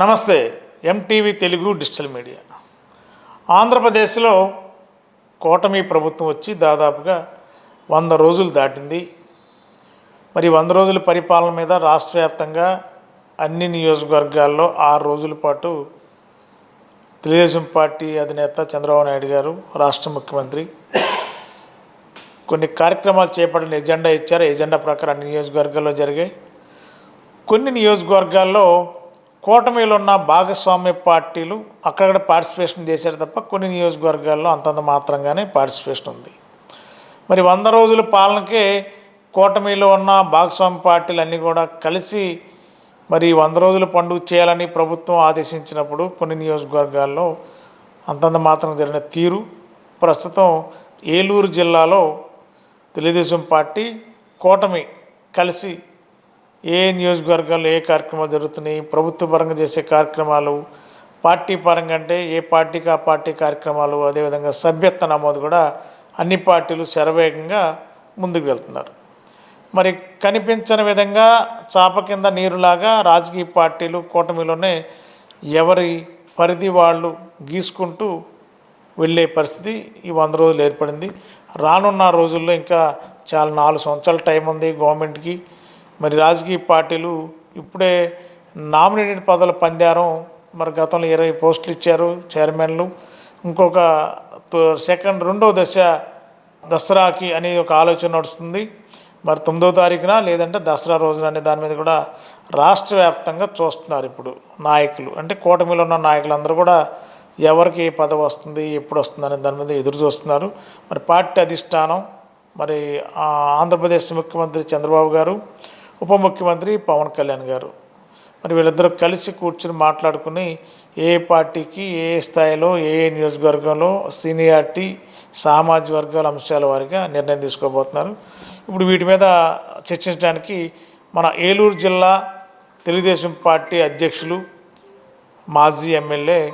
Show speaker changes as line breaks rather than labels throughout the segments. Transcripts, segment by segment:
నమస్తే MTV Telugu digital media. ఆంధ్రప్రదేశ్లో కూటమి ప్రభుత్వం వచ్చి దాదాపుగా వంద రోజులు దాటింది. మరి వంద రోజుల పరిపాలన మీద రాష్ట్ర వ్యాప్తంగా అన్ని నియోజకవర్గాల్లో ఆరు రోజుల పాటు తెలుగుదేశం పార్టీ అధినేత చంద్రబాబు నాయుడు గారు రాష్ట్ర ముఖ్యమంత్రి కొన్ని కార్యక్రమాలు చేపట్టిన ఎజెండా ఇచ్చారు. ఎజెండా ప్రకారం అన్ని నియోజకవర్గాల్లో జరిగాయి. కొన్ని నియోజకవర్గాల్లో కూటమిలో ఉన్న భాగస్వామ్య పార్టీలు అక్కడక్కడ పార్టిసిపేషన్ చేశారు తప్ప కొన్ని నియోజకవర్గాల్లో అంతంత మాత్రంగానే పార్టిసిపేషన్ ఉంది. మరి వంద రోజుల పాలనకే కూటమిలో ఉన్న భాగస్వామ్య పార్టీలు అన్నీ కూడా కలిసి మరి వంద రోజుల పండుగ చేయాలని ప్రభుత్వం ఆదేశించినప్పుడు కొన్ని నియోజకవర్గాల్లో అంతంత మాత్రం జరిగిన తీరు. ప్రస్తుతం ఏలూరు జిల్లాలో తెలుగుదేశం పార్టీ కూటమి కలిసి ఏ నియోజకవర్గాల్లో ఏ కార్యక్రమాలు జరుగుతున్నాయి ప్రభుత్వ పరంగా చేసే కార్యక్రమాలు పార్టీ పరంగా అంటే ఏ పార్టీకి ఆ పార్టీ కార్యక్రమాలు అదేవిధంగా సభ్యత్వ నమోదు కూడా అన్ని పార్టీలు శరవేగంగా ముందుకు వెళ్తున్నారు. మరి కనిపించని విధంగా చాప కింద నీరులాగా రాజకీయ పార్టీలు కూటమిలోనే ఎవరి పరిధి వాళ్ళు గీసుకుంటూ వెళ్ళే పరిస్థితి ఈ వంద రోజులు ఏర్పడింది. రానున్న రోజుల్లో ఇంకా చాలా నాలుగు సంవత్సరాల టైం ఉంది గవర్నమెంట్కి. మరి రాజకీయ పార్టీలు ఇప్పుడే నామినేటెడ్ పదవుల పందారం. మరి గతంలో ఇరవై పోస్టులు ఇచ్చారు చైర్మన్లు. ఇంకొక సెకండ్ రెండవ దశ దసరాకి అనే ఒక ఆలోచన నడుస్తుంది. మరి తొమ్మిదో తారీఖున లేదంటే దసరా రోజున అనే దాని మీద కూడా రాష్ట్ర వ్యాప్తంగా చూస్తున్నారు ఇప్పుడు నాయకులు. అంటే కూటమిలో ఉన్న నాయకులందరూ కూడా ఎవరికి ఏ పదవి వస్తుంది ఎప్పుడు వస్తుంది అనే దాని మీద ఎదురు చూస్తున్నారు. మరి పార్టీ అధిష్టానం మరి ఆంధ్రప్రదేశ్ ముఖ్యమంత్రి చంద్రబాబు గారు ఉప ముఖ్యమంత్రి పవన్ కళ్యాణ్ గారు. మరి వీళ్ళిద్దరూ కలిసి కూర్చుని మాట్లాడుకుని ఏ పార్టీకి ఏ స్థాయిలో ఏ నియోజకవర్గంలో సీనియారిటీ సామాజిక వర్గాల అంశాల వారిగా నిర్ణయం తీసుకోబోతున్నారు. ఇప్పుడు వీటి మీద చర్చించడానికి మన ఏలూరు జిల్లా తెలుగుదేశం పార్టీ అధ్యక్షులు మాజీ ఎమ్మెల్యే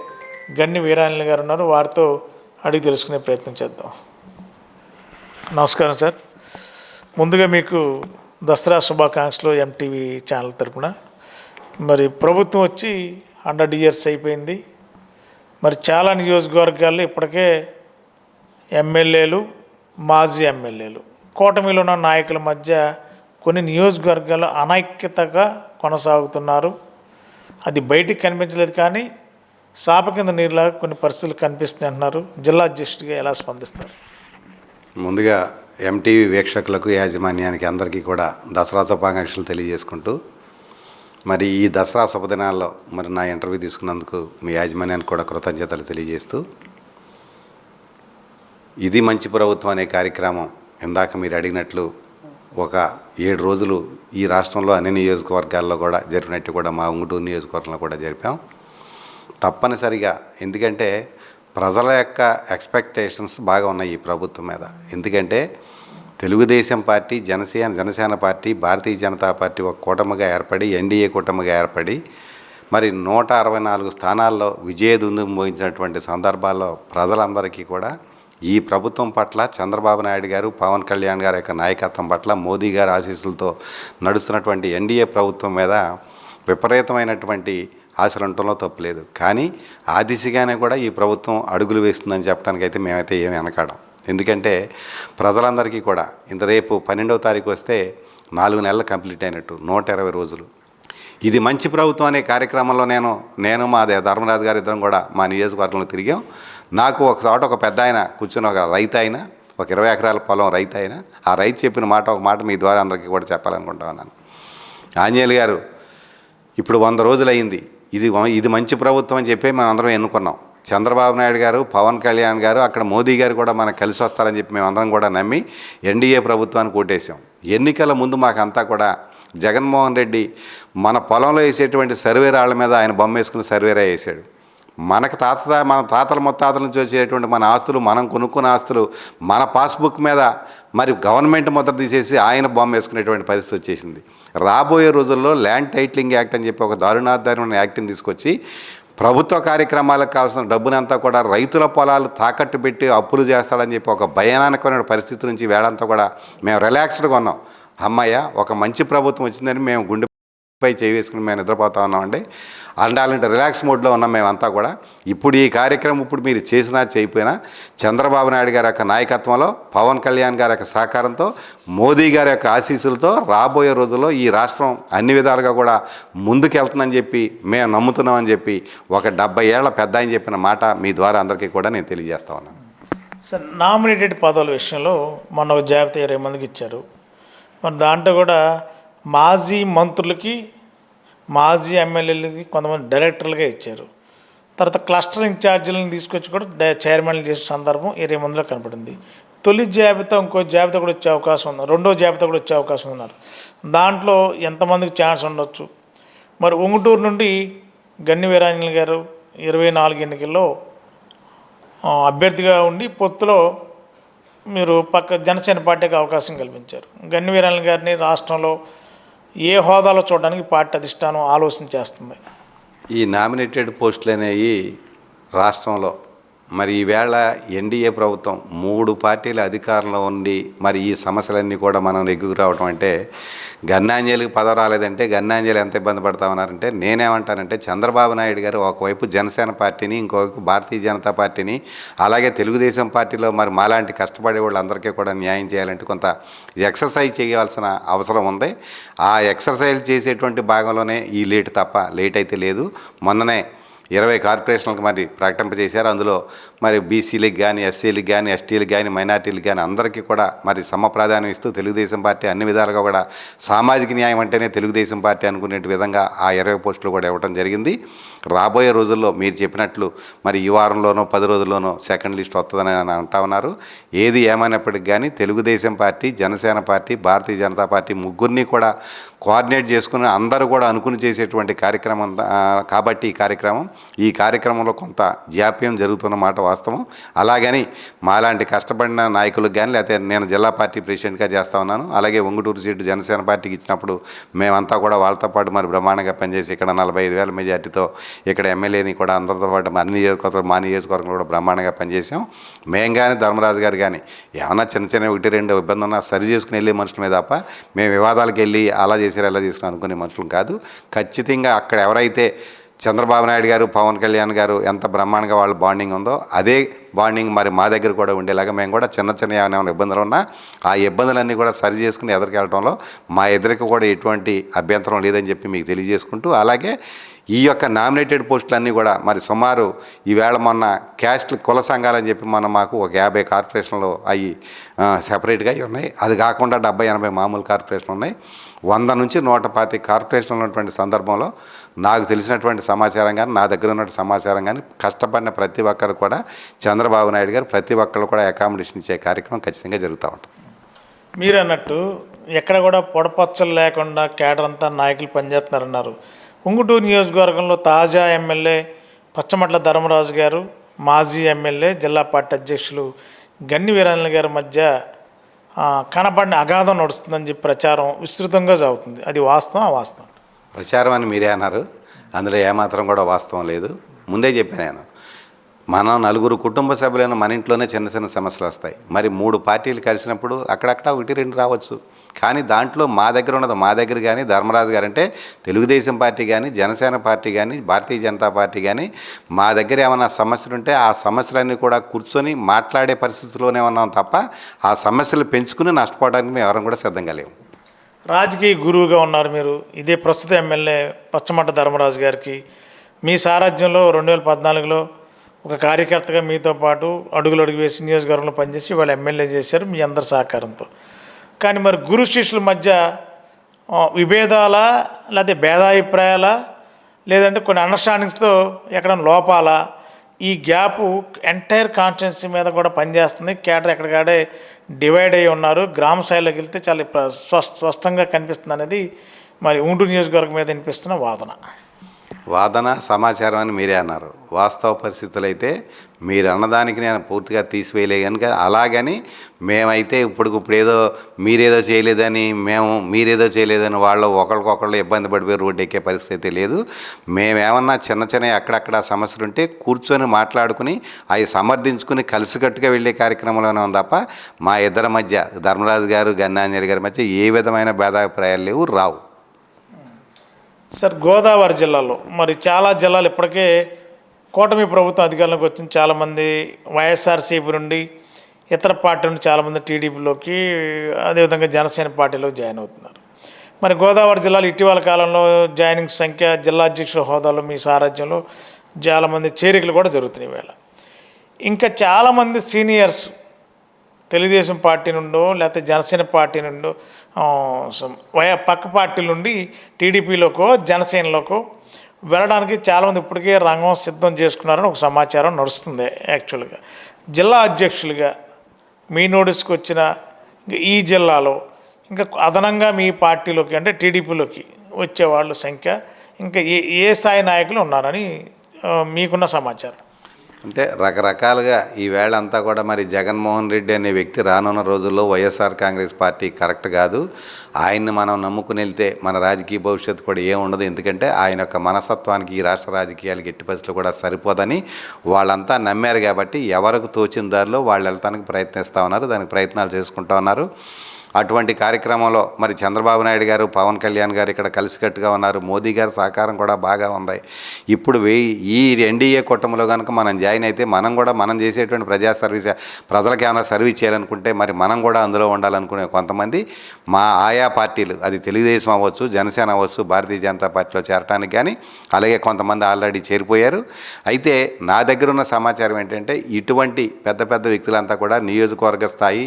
గన్ని వీరాయణ గారు ఉన్నారు. వారితో అడిగి తెలుసుకునే ప్రయత్నం చేద్దాం. నమస్కారం సార్. ముందుగా మీకు దసరా శుభాకాంక్షలు ఎంటీవీ ఛానల్ తరపున. మరి ప్రభుత్వం వచ్చి హండ్రెడ్ ఇయర్స్ అయిపోయింది. మరి చాలా నియోజకవర్గాల్లో ఇప్పటికే ఎమ్మెల్యేలు మాజీ ఎమ్మెల్యేలు కూటమిలో ఉన్న నాయకుల మధ్య కొన్ని నియోజకవర్గాలు అనైక్యతగా కొనసాగుతున్నారు. అది బయటికి కనిపించలేదు కానీ శాప కింద నీరులాగా కొన్ని పరిస్థితులు కనిపిస్తున్నాయి అంటున్నారు. జిల్లా అధ్యక్షుడిగా ఎలా స్పందిస్తారు?
ముందుగా ఎంటీవీ వీక్షకులకు యాజమాన్యానికి అందరికీ కూడా దసరా శుభాకాంక్షలు తెలియజేసుకుంటూ మరి ఈ దసరా శుభదినాల్లో మరి నా ఇంటర్వ్యూ తీసుకున్నందుకు మీ యాజమాన్యానికి కూడా కృతజ్ఞతలు తెలియజేస్తూ ఇది మంచి ప్రభుత్వం అనే కార్యక్రమం ఇందాక మీరు అడిగినట్లు ఒక ఏడు రోజులు ఈ రాష్ట్రంలో అన్ని నియోజకవర్గాల్లో కూడా జరిపినట్టు కూడా మా ఉంగుటూరు నియోజకవర్గంలో కూడా జరిపాం. తప్పనిసరిగా ఎందుకంటే ప్రజల యొక్క ఎక్స్పెక్టేషన్స్ బాగా ఉన్నాయి ఈ ప్రభుత్వం మీద. ఎందుకంటే Telugu Desam party Janasena Janasena party Bharatiya Janata party ఒక కూటమిగా ఏర్పడి ఎన్డీఏ కూటమిగా ఏర్పడి మరి నూట అరవై నాలుగు స్థానాల్లో విజయదుందుం మోయించినటువంటి సందర్భాల్లో ప్రజలందరికీ కూడా ఈ ప్రభుత్వం పట్ల చంద్రబాబు నాయుడు గారు పవన్ కళ్యాణ్ గారి యొక్క నాయకత్వం పట్ల మోదీ గారి ఆశీస్సులతో నడుస్తున్నటువంటి ఎన్డీఏ ప్రభుత్వం మీద విపరీతమైనటువంటి ఆశలు ఉండటంలో తప్పులేదు. కానీ ఆ దిశగానే కూడా ఈ ప్రభుత్వం అడుగులు వేస్తుందని చెప్పడానికైతే మేమైతే ఏమి వెనకాడం. ఎందుకంటే ప్రజలందరికీ కూడా ఇంత రేపు పన్నెండవ తారీఖు వస్తే నాలుగు నెలలు కంప్లీట్ అయినట్టు నూట ఇరవై రోజులు. ఇది మంచి ప్రభుత్వం అనే కార్యక్రమంలో నేను నేను మా ధర్మరాజు గారు ఇద్దరం కూడా మా నియోజకవర్గంలో తిరిగాం. నాకు ఒక చోట ఒక పెద్ద ఆయన కూర్చుని ఒక రైతు అయినా ఒక ఇరవై ఎకరాల పొలం రైతు అయినా ఆ రైతు చెప్పిన మాట ఒక మాట మీ ద్వారా అందరికీ కూడా చెప్పాలనుకుంటా ఉన్నాను. ఆంజనేయులు గారు ఇప్పుడు వంద రోజులు అయింది ఇది ఇది మంచి ప్రభుత్వం అని చెప్పి మేము అందరం ఎన్నుకున్నాం. చంద్రబాబు నాయుడు గారు పవన్ కళ్యాణ్ గారు అక్కడ మోదీ గారు కూడా మనకు కలిసి వస్తారని చెప్పి మేము అందరం కూడా నమ్మి ఎన్డీఏ ప్రభుత్వాన్ని ఓటేసాం ఎన్నికల ముందు మాకంతా కూడా జగన్మోహన్ రెడ్డి మన పొలంలో వేసేటువంటి సర్వేరాళ్ళ మీద ఆయన బొమ్మ వేసుకుని సర్వేరా వేసాడు. మనకు తాత మన తాతల ముత్తాతల నుంచి వచ్చేటువంటి మన ఆస్తులు మనం కొనుక్కున్న ఆస్తులు మన పాస్బుక్ మీద మరి గవర్నమెంట్ ముద్ర తీసేసి ఆయన బొమ్మ వేసుకునేటువంటి పరిస్థితి వచ్చేసింది. రాబోయే రోజుల్లో ల్యాండ్ టైట్లింగ్ యాక్ట్ అని చెప్పి ఒక దారుణాధారమైన యాక్ట్ని తీసుకొచ్చి ప్రభుత్వ కార్యక్రమాలకు కావాల్సిన డబ్బునంతా కూడా రైతుల పొలాలు తాకట్టు పెట్టి అప్పులు చేస్తాడని చెప్పి ఒక భయానకమైన పరిస్థితి నుంచి వేళంతా కూడా మేము రిలాక్స్డ్గా ఉన్నాం. అమ్మయ్య ఒక మంచి ప్రభుత్వం వచ్చిందని మేము గుండె పై చేయి వేసుకుని మేము నిద్రపోతా ఉన్నామండి. అలాంటి రిలాక్స్ మోడ్లో ఉన్నాం మేమంతా కూడా. ఇప్పుడు ఈ కార్యక్రమం ఇప్పుడు మీరు చేసినా చేయకపోయినా చంద్రబాబు నాయుడు గారి యొక్క నాయకత్వంలో పవన్ కళ్యాణ్ గారి యొక్క సహకారంతో మోదీ గారి యొక్క ఆశీస్సులతో రాబోయే రోజుల్లో ఈ రాష్ట్రం అన్ని విధాలుగా కూడా ముందుకెళ్తుందని చెప్పి మేము నమ్ముతున్నామని చెప్పి ఒక డెబ్బై ఏళ్ళ పెద్ద అని చెప్పిన మాట మీ ద్వారా అందరికీ కూడా నేను తెలియజేస్తా ఉన్నాను.
సార్ నామినేటెడ్ పదవుల విషయంలో మొన్న ఒక జాబితా ఇరవై మందికి ఇచ్చారు. మరి దాంట్లో కూడా మాజీ మంత్రులకి మాజీ ఎమ్మెల్యేలకి కొంతమంది డైరెక్టర్లుగా ఇచ్చారు. తర్వాత క్లస్టర్ ఇన్ఛార్జీలను తీసుకొచ్చి కూడా చైర్మన్లు చేసే సందర్భం ఇరవై మందిలో కనపడింది. తొలి జాబితా ఇంకో జాబితా కూడా వచ్చే అవకాశం ఉంది. రెండో జాబితా కూడా వచ్చే అవకాశం ఉన్నారు. దాంట్లో ఎంతమందికి ఛాన్స్ ఉండొచ్చు? మరి ఉంగుటూరు నుండి గన్ని వీరాంజలి గారు ఇరవై నాలుగు ఎన్నికల్లో అభ్యర్థిగా ఉండి పొత్తులో మీరు పక్క జనసేన పార్టీకి అవకాశం కల్పించారు. గన్ని వీరాయణ గారిని రాష్ట్రంలో ఏ హోదాలో చూడడానికి పార్టీ అధిష్టానం ఆలోచన చేస్తుంది.
ఈ నామినేటెడ్ పోస్టులు అనేవి రాష్ట్రంలో మరి ఈవేళ ఎన్డీఏ ప్రభుత్వం మూడు పార్టీల అధికారంలో ఉండి మరి ఈ సమస్యలన్నీ కూడా మనం నెగ్గుకు రావడం అంటే గన్నాంజలికి పదవి రాలేదంటే గన్నాంజలి ఎంత ఇబ్బంది పడతా ఉన్నారంటే నేనేమంటానంటే చంద్రబాబు నాయుడు గారు ఒకవైపు జనసేన పార్టీని ఇంకోవైపు భారతీయ జనతా పార్టీని అలాగే తెలుగుదేశం పార్టీలో మరి మాలాంటి కష్టపడే వాళ్ళందరికీ కూడా న్యాయం చేయాలంటే కొంత ఎక్సర్సైజ్ చేయాల్సిన అవసరం ఉంది. ఆ ఎక్సర్సైజ్ చేసేటువంటి భాగంలోనే ఈ లేట్ తప్ప లేట్ అయితే లేదు. మొన్ననే ఇరవై కార్పొరేషన్లకు మరి ప్రకటింపజేశారు. అందులో మరి బీసీలకు కానీ ఎస్సీలకు కానీ ఎస్టీలకు కానీ మైనార్టీలకు కానీ అందరికీ కూడా మరి సమ ప్రాధాన్యం ఇస్తూ తెలుగుదేశం పార్టీ అన్ని విధాలుగా కూడా సామాజిక న్యాయం అంటేనే తెలుగుదేశం పార్టీ అనుకునే విధంగా ఆ ఇరవై పోస్టులు కూడా ఇవ్వడం జరిగింది. రాబోయే రోజుల్లో మీరు చెప్పినట్లు మరి ఈ వారంలోనో పది రోజుల్లోనో సెకండ్ లిస్ట్ వస్తుందని అని అంటా ఉన్నారు. ఏది ఏమైనప్పటికీ కానీ Telugu Desam party Janasena party Bharatiya Janata party ముగ్గురిని కూడా కోఆర్డినేట్ చేసుకుని అందరూ కూడా అనుకుని చేసేటువంటి కార్యక్రమం కాబట్టి ఈ కార్యక్రమం ఈ కార్యక్రమంలో కొంత జాప్యం జరుగుతున్న మాట వాస్తవం. అలాగని మాలాంటి కష్టపడిన నాయకులకు కానీ లేకపోతే నేను జిల్లా పార్టీ ప్రెసిడెంట్గా చేస్తా ఉన్నాను. అలాగే ఒంగుటూరు సీటు జనసేన పార్టీకి ఇచ్చినప్పుడు మేమంతా కూడా వాళ్ళతో పాటు మరి బ్రహ్మాండంగా పనిచేసి ఇక్కడ నలభై ఐదు వేల మెజార్టీతో ఇక్కడ ఎమ్మెల్యేని కూడా అందరితో పాటు మా అన్ని నియోజకవర్గం మా నియోజకవర్గంలో కూడా బ్రహ్మాండంగా పనిచేసాం మేము కానీ ధర్మరాజు గారు కానీ ఏమన్నా చిన్న చిన్న ఒకటి రెండు ఇబ్బంది ఉన్నా సరి చేసుకుని వెళ్ళే మనుషులమే తప్ప మేము వివాదాలకు వెళ్ళి అలా చేసారు అలా చేసుకుని అనుకునే మనుషులు కాదు. ఖచ్చితంగా అక్కడ ఎవరైతే చంద్రబాబు నాయుడు గారు పవన్ కళ్యాణ్ గారు ఎంత బ్రహ్మాండంగా వాళ్ళ బాండింగ్ ఉందో అదే బాండింగ్ మరి మా దగ్గర కూడా ఉండేలాగా మేము కూడా చిన్న చిన్న ఏమైనా ఇబ్బందులు ఉన్నా ఆ ఇబ్బందులన్నీ కూడా సరి చేసుకుని ఎదురుకెళ్ళడంలో మా ఎదురికి కూడా ఎటువంటి అభ్యంతరం లేదని చెప్పి మీకు తెలియజేసుకుంటూ అలాగే ఈ యొక్క నామినేటెడ్ పోస్టులన్నీ కూడా మరి సుమారు ఈవేళ మొన్న క్యాస్ట్ కుల సంఘాలని చెప్పి మొన్న మాకు ఒక యాభై కార్పొరేషన్లు అవి సెపరేట్గా అవి ఉన్నాయి. అది కాకుండా డెబ్బై ఎనభై మామూలు కార్పొరేషన్లు ఉన్నాయి. వంద నుంచి నూట పాతి కార్పొరేషన్లు ఉన్నటువంటి సందర్భంలో నాకు తెలిసినటువంటి సమాచారం కానీ నా దగ్గర ఉన్నటువంటి సమాచారం కానీ కష్టపడిన ప్రతి ఒక్కరు కూడా చంద్రబాబు నాయుడు గారు ప్రతి ఒక్కరు కూడా అకామిడేషన్ ఇచ్చే కార్యక్రమం ఖచ్చితంగా జరుగుతూ ఉంటుంది.
మీరు అన్నట్టు ఎక్కడ కూడా పొడపచ్చలు లేకుండా కేడర్ అంతా నాయకులు పనిచేస్తున్నారన్నారు. ఉంగుటూరు నియోజకవర్గంలో తాజా ఎమ్మెల్యే పచ్చమట్ల ధర్మరాజు గారు మాజీ ఎమ్మెల్యే జిల్లా పార్టీ అధ్యక్షులు గన్ని వీరాంజలి గారి మధ్య కనపడిన కనబడిన అగాధం నడుస్తుందని చెప్పి ప్రచారం విస్తృతంగా సాగుతుంది అది వాస్తవం ఆ వాస్తవం
ప్రచారం అని మీరే అన్నారు. అందులో ఏమాత్రం కూడా వాస్తవం లేదు. ముందే చెప్పాను నేను. మనం నలుగురు కుటుంబ సభ్యులైన మన ఇంట్లోనే చిన్న చిన్న సమస్యలు వస్తాయి. మరి మూడు పార్టీలు కలిసినప్పుడు అక్కడక్కడ ఒకటి రెండు రావచ్చు. కానీ దాంట్లో మా దగ్గర ఉన్నది మా దగ్గర కానీ ధర్మరాజు గారు అంటే తెలుగుదేశం పార్టీ కానీ జనసేన పార్టీ కానీ భారతీయ జనతా పార్టీ కానీ మా దగ్గర ఏమైనా సమస్యలు ఉంటే ఆ సమస్యలన్నీ కూడా కూర్చొని మాట్లాడే పరిస్థితిలోనే ఉన్నాం తప్ప ఆ సమస్యలు పెంచుకుని నష్టపోవడానికి మేము ఎవరం కూడా సిద్ధంగా లేము
రాజకీయ గురువుగా ఉన్నారు మీరు. ఇదే ప్రస్తుత ఎమ్మెల్యే పచ్చమట్ట ధర్మరాజు గారికి. మీ సారథ్యంలో రెండు వేల పద్నాలుగులో ఒక కార్యకర్తగా మీతో పాటు అడుగులు అడుగు వేసి నియోజకవర్గంలో పనిచేసి వాళ్ళు ఎమ్మెల్యే చేశారు మీ అందరి సహకారంతో. కానీ మరి గురు శిష్యుల మధ్య విభేదాల లేకపోతే భేదాభిప్రాయాల లేదంటే కొన్ని అండర్స్టాండింగ్స్తో ఎక్కడైనా లోపాల? ఈ గ్యాప్ ఎంటైర్ కాన్స్టిట్యున్సీ మీద కూడా పనిచేస్తుంది. కేటర్ ఎక్కడికాడే డివైడ్ అయి ఉన్నారు. గ్రామ స్థాయిలోకి వెళ్తే చాలా ప్ర- స్పష్టంగా కనిపిస్తుంది అనేది మరి ఉంటూరు నియోజకవర్గం మీద వినిపిస్తున్న వాదన.
వాదన సమాచారం అని మీరే అన్నారు. వాస్తవ పరిస్థితులు అయితే మీరు అన్నదానికి నేను పూర్తిగా తీసివేయలే కనుక అలాగని మేమైతే ఇప్పటికిప్పుడు ఏదో మీరేదో చేయలేదని మేము మీరేదో చేయలేదని వాళ్ళు ఒకరికొకళ్ళు ఇబ్బంది పడిపోయి రోడ్డు ఎక్కే పరిస్థితి లేదు. మేమేమన్నా చిన్న చిన్న అక్కడక్కడ సమస్యలు ఉంటే కూర్చొని మాట్లాడుకుని అవి సమర్థించుకుని కలిసికట్టుగా వెళ్ళే కార్యక్రమంలోనే ఉంది తప్ప మా ఇద్దరి మధ్య ధర్మరాజు గారు గన్నాంజలి గారి మధ్య ఏ విధమైన భేదాభిప్రాయాలు లేవు రావు.
సార్ గోదావరి జిల్లాలో మరి చాలా జిల్లాలు ఇప్పటికే కూటమి ప్రభుత్వం అధికారంలోకి వచ్చిన చాలామంది వైఎస్ఆర్సీపీ నుండి ఇతర పార్టీ నుండి చాలామంది టీడీపీలోకి అదేవిధంగా జనసేన పార్టీలో జాయిన్ అవుతున్నారు. మరి గోదావరి జిల్లాలో ఇటీవల కాలంలో జాయినింగ్ సంఖ్య జిల్లా అధ్యక్షుల హోదాలో మీ సారథ్యంలో చాలామంది చేరికలు కూడా జరుగుతున్నాయి వేళ ఇంకా చాలామంది సీనియర్స్ తెలుగుదేశం పార్టీ నుండో లేకపోతే జనసేన పార్టీ నుండో పక్క పార్టీల నుండి టీడీపీలోకో జనసేనలోకో వెళ్ళడానికి చాలామంది ఇప్పటికే రంగం సిద్ధం చేసుకున్నారని ఒక సమాచారం నడుస్తుంది యాక్చువల్గా. జిల్లా అధ్యక్షులుగా మీ నోటీస్కి వచ్చిన ఈ జిల్లాలో ఇంకా అదనంగా మీ పార్టీలోకి అంటే టీడీపీలోకి వచ్చే వాళ్ళ సంఖ్య ఇంకా ఏ ఏ స్థాయి నాయకులు ఉన్నారని మీకున్న సమాచారం?
అంటే రకరకాలుగా ఈ వేళ అంతా కూడా మరి జగన్మోహన్ రెడ్డి అనే వ్యక్తి రానున్న రోజుల్లో వైఎస్ఆర్ కాంగ్రెస్ పార్టీ కరెక్ట్ కాదు. ఆయన్ని మనం నమ్ముకుని వెళ్తే మన రాజకీయ భవిష్యత్తు కూడా ఏం ఉండదు. ఎందుకంటే ఆయన యొక్క మనస్తత్వానికి ఈ రాష్ట్ర రాజకీయాలకి ఎట్టి పరిస్థితులు కూడా సరిపోదని వాళ్ళంతా నమ్మారు కాబట్టి ఎవరికి తోచిన దారిలో వాళ్ళు వెళ్ళటానికి ప్రయత్నిస్తూ ఉన్నారు. దానికి ప్రయత్నాలు చేసుకుంటూ ఉన్నారు. అటువంటి కార్యక్రమంలో మరి చంద్రబాబు నాయుడు గారు పవన్ కళ్యాణ్ గారు ఇక్కడ కలిసికట్టుగా ఉన్నారు. మోదీ గారి సహకారం కూడా బాగా ఉంది. ఇప్పుడు ఈ ఎన్డీఏ కూటమిలో కనుక మనం జాయిన్ అయితే మనం కూడా మనం చేసేటువంటి ప్రజా సర్వీస్ ప్రజలకు ఏమైనా సర్వీస్ చేయాలనుకుంటే మరి మనం కూడా అందులో ఉండాలనుకునే కొంతమంది మా ఆయా పార్టీలు అది తెలుగుదేశం అవ్వచ్చు జనసేన అవ్వచ్చు భారతీయ జనతా పార్టీలో చేరటానికి కానీ అలాగే కొంతమంది ఆల్రెడీ చేరిపోయారు. అయితే నా దగ్గర ఉన్న సమాచారం ఏంటంటే ఇటువంటి పెద్ద పెద్ద వ్యక్తులంతా కూడా నియోజకవర్గ స్థాయి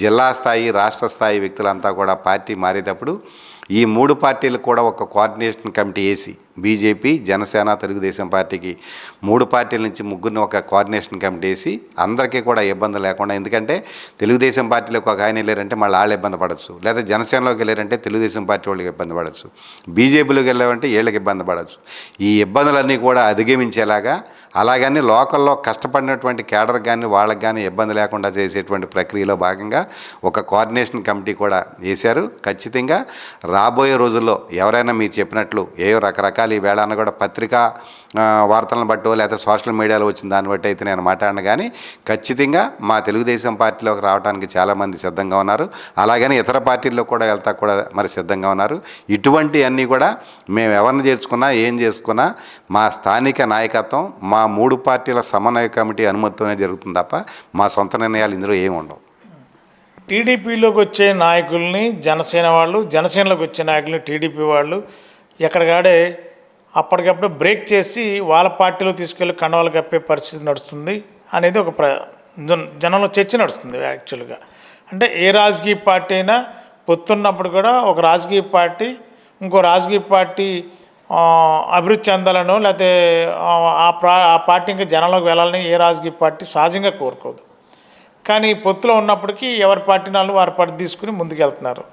జిల్లా స్థాయి రాష్ట్ర స్థాయి స్థాయి వ్యక్తులంతా కూడా పార్టీ మారేటప్పుడు ఈ మూడు పార్టీలకు కూడా ఒక కోఆర్డినేషన్ కమిటీ వేసి బీజేపీ జనసేన తెలుగుదేశం పార్టీకి మూడు పార్టీల నుంచి ముగ్గురిని ఒక కోఆర్డినేషన్ కమిటీ వేసి అందరికీ కూడా ఇబ్బంది లేకుండా ఎందుకంటే తెలుగుదేశం పార్టీలోకి ఒక ఆయన వెళ్ళారంటే మళ్ళీ వాళ్ళు ఇబ్బంది పడవచ్చు లేదా జనసేనలోకి వెళ్ళారంటే తెలుగుదేశం పార్టీ వాళ్ళకి ఇబ్బంది పడవచ్చు బీజేపీలోకి వెళ్ళామంటే వీళ్ళకి ఇబ్బంది పడవచ్చు ఈ ఇబ్బందులన్నీ కూడా అధిగమించేలాగా అలాగని లోకల్లో కష్టపడినటువంటి కేడర్ కానీ వాళ్ళకి కానీ ఇబ్బంది లేకుండా చేసేటువంటి ప్రక్రియలో భాగంగా ఒక కోఆర్డినేషన్ కమిటీ కూడా వేశారు. ఖచ్చితంగా రాబోయే రోజుల్లో ఎవరైనా మీరు చెప్పినట్లు ఏవో రకరకాల ఈ వేళ కూడా పత్రికా వార్తలను బట్టో లేకపోతే సోషల్ మీడియాలో వచ్చిన దాన్ని బట్టి అయితే నేను మాట్లాడను. కానీ ఖచ్చితంగా మా తెలుగుదేశం పార్టీలోకి రావడానికి చాలామంది సిద్ధంగా ఉన్నారు. అలాగని ఇతర పార్టీల్లో కూడా వెళ్తా కూడా మరి సిద్ధంగా ఉన్నారు. ఇటువంటి అన్నీ కూడా మేము ఎవరిని చేర్చుకున్నా ఏం చేసుకున్నా మా స్థానిక నాయకత్వం మా మూడు పార్టీల సమన్వయ కమిటీ అనుమతితోనే జరుగుతుంది తప్ప మా సొంత నిర్ణయాలు ఇందులో ఏమి ఉండవు.
టీడీపీలోకి వచ్చే నాయకుల్ని జనసేన వాళ్ళు జనసేనలోకి వచ్చే నాయకుల్ని టీడీపీ వాళ్ళు ఎక్కడికాడే అప్పటికప్పుడు బ్రేక్ చేసి వాళ్ళ పార్టీలో తీసుకెళ్ళి కండవాలు కప్పే పరిస్థితి నడుస్తుంది అనేది ఒక ప్ర జన జనంలో చర్చ నడుస్తుంది యాక్చువల్గా. అంటే ఏ రాజకీయ పార్టీ అయినా పొత్తున్నప్పుడు కూడా ఒక రాజకీయ పార్టీ ఇంకో రాజకీయ పార్టీ అభివృద్ధి చెందాలనో లేకపోతే ఆ, ప్రా ఆ పార్టీ ఇంకా జనంలోకి వెళ్ళాలని ఏ రాజకీయ పార్టీ సహజంగా కోరుకోదు. కానీ పొత్తులో ఉన్నప్పటికీ ఎవరి పార్టీ వాళ్ళు వారి పార్టీ తీసుకుని ముందుకెళ్తున్నారు.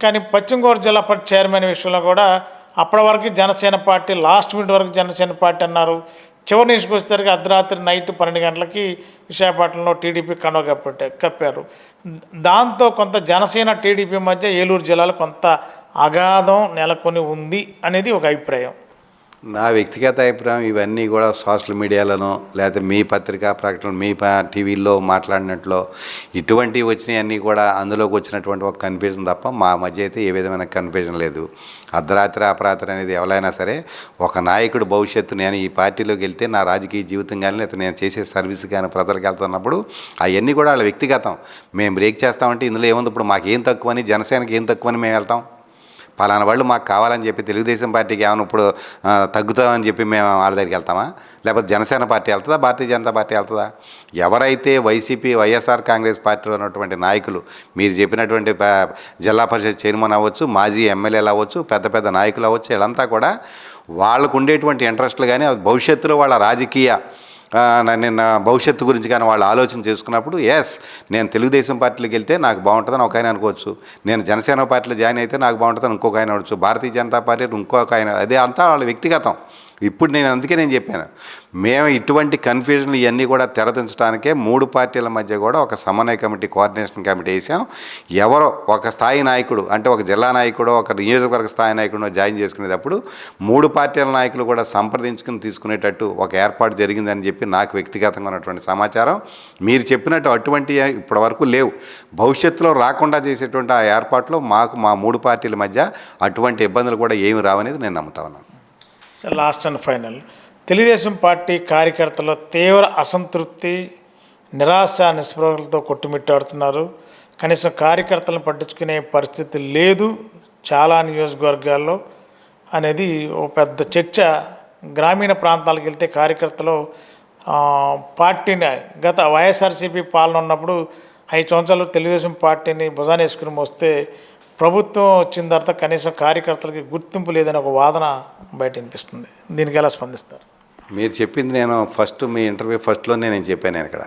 కానీ పశ్చిమ గోదావరి జిల్లా పార్టీ చైర్మన్ విషయంలో కూడా అప్పటి వరకు జనసేన పార్టీ లాస్ట్ మినిట్ వరకు జనసేన పార్టీ అన్నారు. చివరి నిమిషంకి వచ్చేసరికి అర్ధరాత్రి నైట్ పన్నెండు గంటలకి విశాఖపట్నంలో టీడీపీ కండవ కప్పట్టే కప్పారు. దాంతో కొంత జనసేన టీడీపీ మధ్య ఏలూరు జిల్లాలో కొంత అగాధం నెలకొని ఉంది అనేది ఒక అభిప్రాయం.
నా వ్యక్తిగత అభిప్రాయం ఇవన్నీ కూడా సోషల్ మీడియాలోనో లేకపోతే మీ పత్రికా ప్రకటనలు మీ టీవీల్లో మాట్లాడినట్లో ఇటువంటివి వచ్చినాయన్నీ కూడా అందులోకి వచ్చినటువంటి ఒక కన్ఫ్యూజన్ తప్ప మా మధ్య అయితే ఏ విధమైన కన్ఫ్యూజన్ లేదు. అర్ధరాత్రి అపరాత్రి అనేది ఎవరైనా సరే ఒక నాయకుడు భవిష్యత్తు నేను ఈ పార్టీలోకి వెళ్తే నా రాజకీయ జీవితం కానీ లేకపోతే నేను చేసే సర్వీస్ కానీ ప్రజలకు వెళ్తున్నప్పుడు అవన్నీ కూడా వాళ్ళ వ్యక్తిగతం. మేము బ్రేక్ చేస్తామంటే ఇందులో ఏముంది? ఇప్పుడు మాకు ఏం తక్కువని జనసేనకి ఏం తక్కువని మేము వెళ్తాం? పలానా వాళ్ళు మాకు కావాలని చెప్పి తెలుగుదేశం పార్టీకి ఏమైనా ఇప్పుడు తగ్గుతామని చెప్పి మేము వాళ్ళ దగ్గరికి వెళ్తామా? లేకపోతే జనసేన పార్టీ వెళ్తుందా? భారతీయ జనతా పార్టీ వెళ్తుందా? ఎవరైతే వైసీపీ వైఎస్ఆర్ కాంగ్రెస్ పార్టీలో ఉన్నటువంటి నాయకులు మీరు చెప్పినటువంటి జిల్లా పరిషత్ చైర్మన్ అవ్వచ్చు మాజీ ఎమ్మెల్యేలు అవ్వచ్చు పెద్ద పెద్ద నాయకులు అవ్వచ్చు వీళ్ళంతా కూడా వాళ్ళకు ఉండేటువంటి ఇంట్రెస్ట్లు కానీ భవిష్యత్తులో వాళ్ళ రాజకీయ నిన్న నా- భవిష్యత్తు గురించి కానీ వాళ్ళు ఆలోచన చేసుకున్నప్పుడు ఎస్ నేను తెలుగుదేశం పార్టీలోకి వెళ్తే నాకు బాగుంటుందని ఒక ఆయన అనుకోవచ్చు. నేను జనసేన పార్టీలో జాయిన్ అయితే నాకు బాగుంటుందని ఇంకొక ఆయన అనవచ్చు భారతీయ జనతా పార్టీ ఇంకొక ఆయన. అదే అంతా వాళ్ళ వ్యక్తిగతం. ఇప్పుడు నేను అందుకే నేను చెప్పాను. మేము ఇటువంటి కన్ఫ్యూజన్లు ఇవన్నీ కూడా తెరదించడానికే మూడు పార్టీల మధ్య కూడా ఒక సమన్వయ కమిటీ కోఆర్డినేషన్ కమిటీ వేసాం. ఎవరో ఒక స్థాయి నాయకుడు అంటే ఒక జిల్లా నాయకుడు ఒక నియోజకవర్గ స్థాయి నాయకుడు జాయిన్ చేసుకునేటప్పుడు మూడు పార్టీల నాయకులు కూడా సంప్రదించుకుని తీసుకునేటట్టు ఒక ఏర్పాటు జరిగిందని చెప్పి నాకు వ్యక్తిగతంగా ఉన్నటువంటి సమాచారం. మీరు చెప్పినట్టు అటువంటి ఇప్పటివరకు లేవు. భవిష్యత్తులో రాకుండా చేసేటువంటి ఆ ఏర్పాట్లో మాకు మా మూడు పార్టీల మధ్య అటువంటి ఇబ్బందులు కూడా ఏమి రావనేది నేను నమ్ముతా ఉన్నాను.
Last and final Telugu Desam party కార్యకర్తల తీవ్ర అసంతృప్తి నిరాశ నిస్పృహలతో కొట్టుమిట్టాడుతున్నారు. కనీసం కార్యకర్తలను పట్టించుకునే పరిస్థితి లేదు చాలా నియోజకవర్గాల్లో అనేది ఒక పెద్ద చర్చ. గ్రామీణ ప్రాంతాలకు వెళ్తే కార్యకర్తలు పార్టీని గత వైఎస్ఆర్సీపీ పాలన ఉన్నప్పుడు ఐదు సంవత్సరాలు తెలుగుదేశం పార్టీని భుజాన్ని వేసుకుని వస్తే ప్రభుత్వం వచ్చిన తర్వాత కనీసం కార్యకర్తలకి గుర్తింపు లేదని ఒక వాదన బయట వినిపిస్తుంది. దీనికి ఎలా స్పందిస్తారు?
మీరు చెప్పింది నేను ఫస్ట్ మీ ఇంటర్వ్యూ ఫస్ట్లోనే నేను చెప్పాను నేను ఇక్కడ.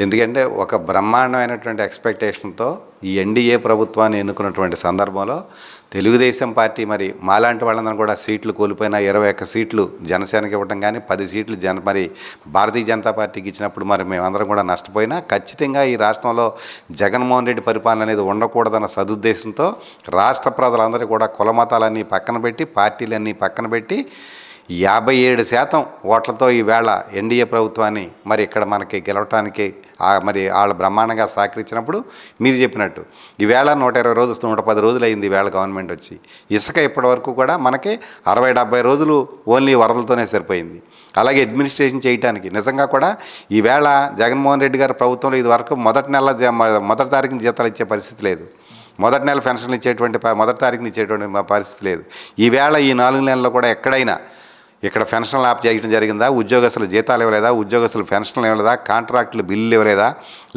ఎందుకంటే ఒక బ్రహ్మాండమైనటువంటి ఎక్స్పెక్టేషన్తో ఈ ఎన్డీఏ ప్రభుత్వాన్ని ఎన్నుకున్నటువంటి సందర్భంలో తెలుగుదేశం పార్టీ మరి మాలాంటి వాళ్ళందరం కూడా సీట్లు కోల్పోయిన ఇరవై ఒక్క సీట్లు జనసేనకి ఇవ్వటం కానీ పది సీట్లు జన మరి భారతీయ జనతా పార్టీకి ఇచ్చినప్పుడు మరి మేమందరం కూడా నష్టపోయినా ఖచ్చితంగా ఈ రాష్ట్రంలో జగన్మోహన్ రెడ్డి పరిపాలన అనేది ఉండకూడదన్న సదుద్దేశంతో రాష్ట్ర ప్రజలందరూ కూడా కుల మతాలన్నీ పక్కన పెట్టి పార్టీలన్నీ పక్కన పెట్టి యాభై ఏడు శాతం ఓట్లతో ఈవేళ ఎన్డీఏ ప్రభుత్వాన్ని మరి ఇక్కడ మనకి గెలవటానికి మరి వాళ్ళు బ్రహ్మాండంగా సహకరించినప్పుడు మీరు చెప్పినట్టు ఈవేళ నూట ఇరవై రోజులు నూట పది రోజులు అయింది ఈవేళ గవర్నమెంట్ వచ్చి. ఇసుక ఇప్పటి వరకు కూడా మనకి అరవై డెబ్బై రోజులు ఓన్లీ వరదలతోనే సరిపోయింది. అలాగే అడ్మినిస్ట్రేషన్ చేయడానికి నిజంగా కూడా ఈవేళ జగన్మోహన్ రెడ్డి గారి ప్రభుత్వంలో ఇది వరకు మొదటి నెల మొదటి తారీఖున జీతాలు ఇచ్చే పరిస్థితి లేదు. మొదటి నెల పెన్షన్లు ఇచ్చేటువంటి మొదటి తారీఖున ఇచ్చేటువంటి పరిస్థితి లేదు. ఈవేళ ఈ నాలుగు నెలల్లో కూడా ఎక్కడైనా ఇక్కడ పెన్షన్లు ఆప్ చేయడం జరిగిందా? ఉద్యోగస్తులు జీతాలు ఇవ్వలేదా? ఉద్యోగస్తులు పెన్షన్లు ఇవ్వలేదా? కాంట్రాక్టులు బిల్లులు ఇవ్వలేదా?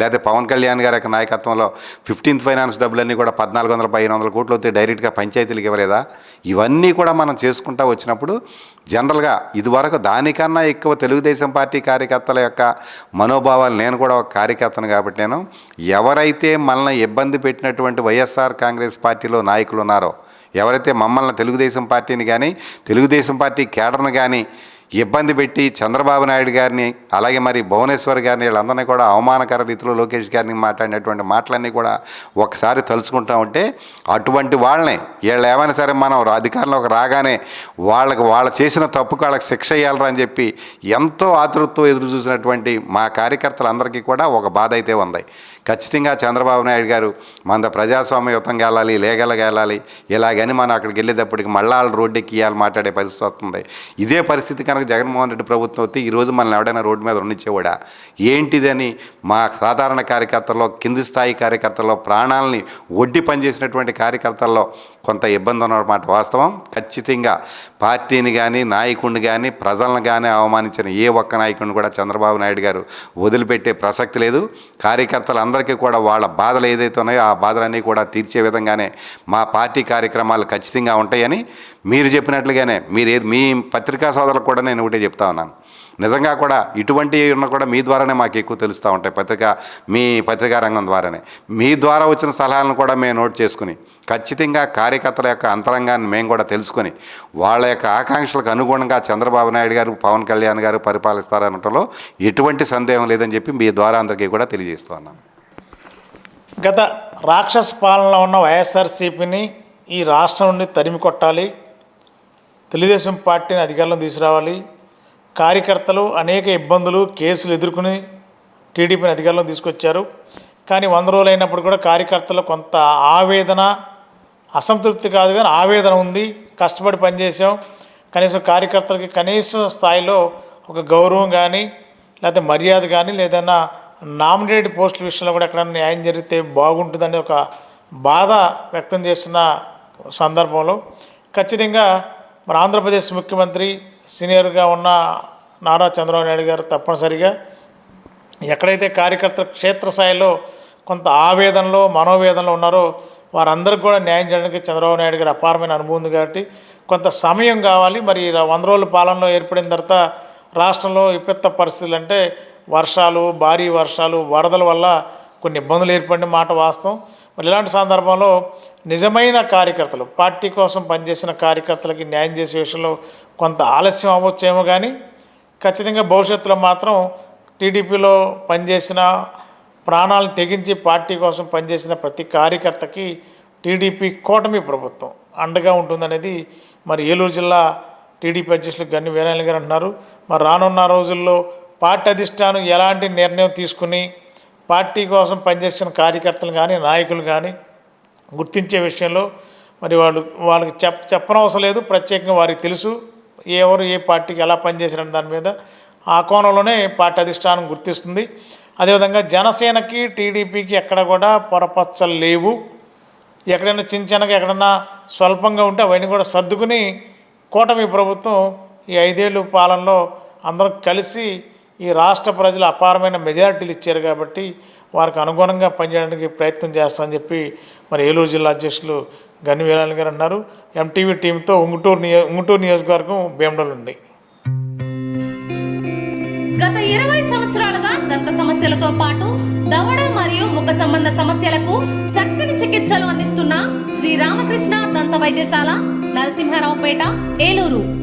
లేదా పవన్ కళ్యాణ్ గారి యొక్క నాయకత్వంలో ఫిఫ్టీన్త్ ఫైనాన్స్ డబ్బులన్నీ కూడా పద్నాలుగు వందల పదిహేను వందల కోట్లు వస్తే డైరెక్ట్గా పంచాయతీలకు ఇవ్వలేదా? ఇవన్నీ కూడా మనం చేసుకుంటా వచ్చినప్పుడు జనరల్గా ఇదివరకు దానికన్నా ఎక్కువ తెలుగుదేశం పార్టీ కార్యకర్తల యొక్క మనోభావాలు నేను కూడా ఒక కార్యకర్తను కాబట్టి నేను ఎవరైతే మనల్ని ఇబ్బంది పెట్టినటువంటి వైఎస్ఆర్ కాంగ్రెస్ పార్టీలో నాయకులు ఉన్నారో ఎవరైతే మమ్మల్ని తెలుగుదేశం పార్టీని కానీ తెలుగుదేశం పార్టీ కేడర్ను కానీ ఇబ్బంది పెట్టి చంద్రబాబు నాయుడు గారిని అలాగే మరి భువనేశ్వర్ గారిని వీళ్ళందరినీ కూడా అవమానకర రీతిలో లోకేష్ గారిని మాట్లాడినటువంటి మాటలన్నీ కూడా ఒకసారి తలుచుకుంటా ఉంటే అటువంటి వాళ్ళని వీళ్ళు ఏమైనా సరే మనం అధికారంలోకి రాగానే వాళ్ళకి వాళ్ళు చేసిన తప్పుకు వాళ్ళకి శిక్ష ఇవ్వాలరా అని చెప్పి ఎంతో ఆతృత్వం ఎదురు చూసినటువంటి మా కార్యకర్తలందరికీ కూడా ఒక బాధ అయితే ఉంది. ఖచ్చితంగా చంద్రబాబు నాయుడు గారు మన ప్రజాస్వామ్యయుతంగా వెళ్ళాలి లేగలగా వెళ్ళాలి ఇలాగని మనం అక్కడికి వెళ్ళేటప్పటికి మళ్ళా వాళ్ళు రోడ్డెక్కియాలి ఇవ్వాలి మాట్లాడే పరిస్థితి వస్తుంది. ఇదే పరిస్థితి కనుక జగన్మోహన్ రెడ్డి ప్రభుత్వం వస్తే ఈరోజు మనల్ని ఎవడైనా రోడ్డు మీద ఉండిచ్చేవాడా ఏంటిదని మా సాధారణ కార్యకర్తల్లో కింది స్థాయి కార్యకర్తల్లో ప్రాణాలని ఒడ్డి పనిచేసినటువంటి కార్యకర్తల్లో కొంత ఇబ్బంది ఉన్నమాట వాస్తవం. ఖచ్చితంగా పార్టీని కానీ నాయకుడిని కానీ ప్రజలను కానీ అవమానించిన ఏ ఒక్క నాయకుడిని కూడా చంద్రబాబు నాయుడు గారు వదిలిపెట్టే ప్రసక్తి లేదు. కార్యకర్తలందరికీ కూడా వాళ్ళ బాధలు ఏదైతే ఉన్నాయో ఆ బాధలన్నీ కూడా తీర్చే విధంగానే మా పార్టీ కార్యక్రమాలు ఖచ్చితంగా ఉంటాయని మీరు చెప్పినట్లుగానే మీరు ఏది మీ పత్రికా సోదరులకు కూడా నేను ఒకటే చెప్తా ఉన్నాను. నిజంగా కూడా ఇటువంటివి ఉన్న కూడా మీ ద్వారానే మాకు ఎక్కువ తెలుస్తూ ఉంటాయి పత్రిక మీ పత్రికా రంగం ద్వారానే. మీ ద్వారా వచ్చిన సలహాలను కూడా మేము నోట్ చేసుకుని ఖచ్చితంగా కార్యకర్తల యొక్క అంతరంగాన్ని మేము కూడా తెలుసుకొని వాళ్ళ యొక్క ఆకాంక్షలకు అనుగుణంగా చంద్రబాబు నాయుడు గారు పవన్ కళ్యాణ్ గారు పరిపాలిస్తారనటంలో ఎటువంటి సందేహం లేదని చెప్పి మీ ద్వారా అందరికీ కూడా తెలియజేస్తున్నాను
గత రాక్షస పాలనలో ఉన్న వైఎస్ఆర్సీపీని ఈ రాష్ట్రం నుండి తరిమి కొట్టాలి. తెలుగుదేశం పార్టీని అధికారంలో తీసుకురావాలి. కార్యకర్తలు అనేక ఇబ్బందులు కేసులు ఎదుర్కొని టీడీపీని అధికారంలో తీసుకొచ్చారు. కానీ వంద రోజులు అయినప్పుడు కూడా కార్యకర్తలు కొంత ఆవేదన అసంతృప్తి కాదు కానీ ఆవేదన ఉంది. కష్టపడి పనిచేసాం కనీసం కార్యకర్తలకి కనీస స్థాయిలో ఒక గౌరవం కానీ లేకపోతే మర్యాద కానీ లేదన్నా నామినేటెడ్ పోస్టుల విషయంలో కూడా ఎక్కడైనా న్యాయం జరిగితే బాగుంటుందని ఒక బాధ వ్యక్తం చేస్తున్న సందర్భంలో ఖచ్చితంగా మన ఆంధ్రప్రదేశ్ ముఖ్యమంత్రి సీనియర్గా ఉన్న నారా చంద్రబాబు నాయుడు గారు తప్పనిసరిగా ఎక్కడైతే కార్యకర్తలు క్షేత్రస్థాయిలో కొంత ఆవేదనలో మనోవేదనలో ఉన్నారో వారందరికీ కూడా న్యాయం చేయడానికి చంద్రబాబు నాయుడు గారు అపారమైన అనుభవం ఉంది కాబట్టి కొంత సమయం కావాలి. మరి వంద రోజుల పాలనలో ఏర్పడిన తర్వాత రాష్ట్రంలో విపత్త పరిస్థితులు అంటే వర్షాలు భారీ వర్షాలు వరదల వల్ల కొన్ని ఇబ్బందులు ఏర్పడిన మాట వాస్తవం. మరి ఇలాంటి సందర్భంలో నిజమైన కార్యకర్తలు పార్టీ కోసం పనిచేసిన కార్యకర్తలకి న్యాయం చేసే విషయంలో కొంత ఆలస్యం అవ్వచ్చేమో కానీ ఖచ్చితంగా భవిష్యత్తులో మాత్రం టీడీపీలో పనిచేసిన ప్రాణాలను తెగించి పార్టీ కోసం పనిచేసిన ప్రతి కార్యకర్తకి టీడీపీ కూటమి ప్రభుత్వం అండగా ఉంటుందనేది మరి ఏలూరు జిల్లా టీడీపీ అధ్యక్షులు గన్ని వీరాయణ గారు అంటున్నారు. మరి రానున్న రోజుల్లో పార్టీ అధిష్టానం ఎలాంటి నిర్ణయం తీసుకుని పార్టీ కోసం పనిచేసిన కార్యకర్తలు కానీ నాయకులు కానీ గుర్తించే విషయంలో మరి వాళ్ళు వాళ్ళకి చెప్ చెప్పనవసరం లేదు. ప్రత్యేకంగా వారికి తెలుసు. ఎవరు ఏ పార్టీకి ఎలా పనిచేసిన దాని మీద ఆ కోణంలోనే పార్టీ అధిష్టానం గుర్తిస్తుంది. అదేవిధంగా జనసేనకి టీడీపీకి ఎక్కడ కూడా పొరపచ్చలు లేవు. ఎక్కడైనా చిన్న చిన్నగా ఎక్కడన్నా స్వల్పంగా ఉంటే అవన్నీ కూడా సర్దుకుని కూటమి ప్రభుత్వం ఈ ఐదేళ్ళు పాలనలో అందరం కలిసి ఈ రాష్ట్ర ప్రజలు అపారమైన మెజారిటీలు ఇచ్చారు కాబట్టి వారికి అనుగుణంగా పనిచేయడానికి ప్రయత్నం చేస్తామని చెప్పి మరి ఏలూరు జిల్లా అధ్యక్షులు గని వీరాణి గారు అన్నారు. ఎంటీవీ టీంతో ఉంగుటూరు నియో ఉంగుటూరు నియోజకవర్గం భీమడలు ఉంది.
గత ఇరవై సంవత్సరాలుగా దంత సమస్యలతో పాటు దవడ మరియు ముఖ సంబంధ సమస్యలకు చక్కని చికిత్సలు అందిస్తున్న శ్రీ రామకృష్ణ దంత వైద్యశాల నరసింహారావుపేట ఏలూరు.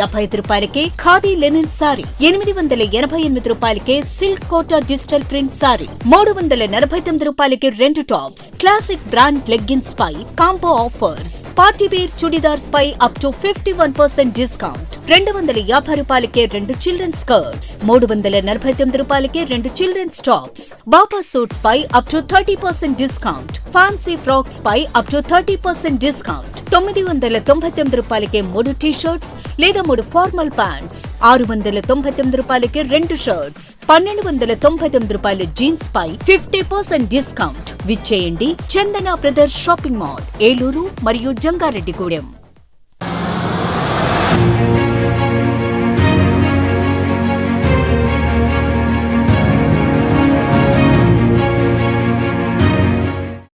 యాభై ఐదు రూపాయలకే ఖాదీ లెనిన్ సారీ ఎనిమిది వందల ఎనభై ఎనిమిది రూపాయలకే silk Kota digital print sari మూడు వందల నలభై తొమ్మిది రూపాయలకి రెండు tops classic brand leggings pi combo offers. Party wear churidars pi up to fifty one percent discount రెండు వందల యాభై రూపాయలకే రెండు చిల్డ్రన్ స్కర్ట్స్ మూడు వందల నలభై తొమ్మిది రూపాయలకే రెండు children's tops baba suits pi up to thirty percent discount fancy frocks pi up to thirty percent discount తొమ్మిది వందల తొంభై తొమ్మిది రూపాయలకే మూడు టీ షర్ట్స్ లేదా మూడు ఫార్మల్ ప్యాంట్స్ ఆరు వందల తొంభై తొమ్మిది రూపాయలకి రెండు షర్ట్స్ పన్నెండు వందల తొంభై తొమ్మిది రూపాయల జీన్స్ పై fifty percent discount విచ్చేయండి Chandana brothers shopping mall Eluru మరియు జంగారెడ్డిగూడెం.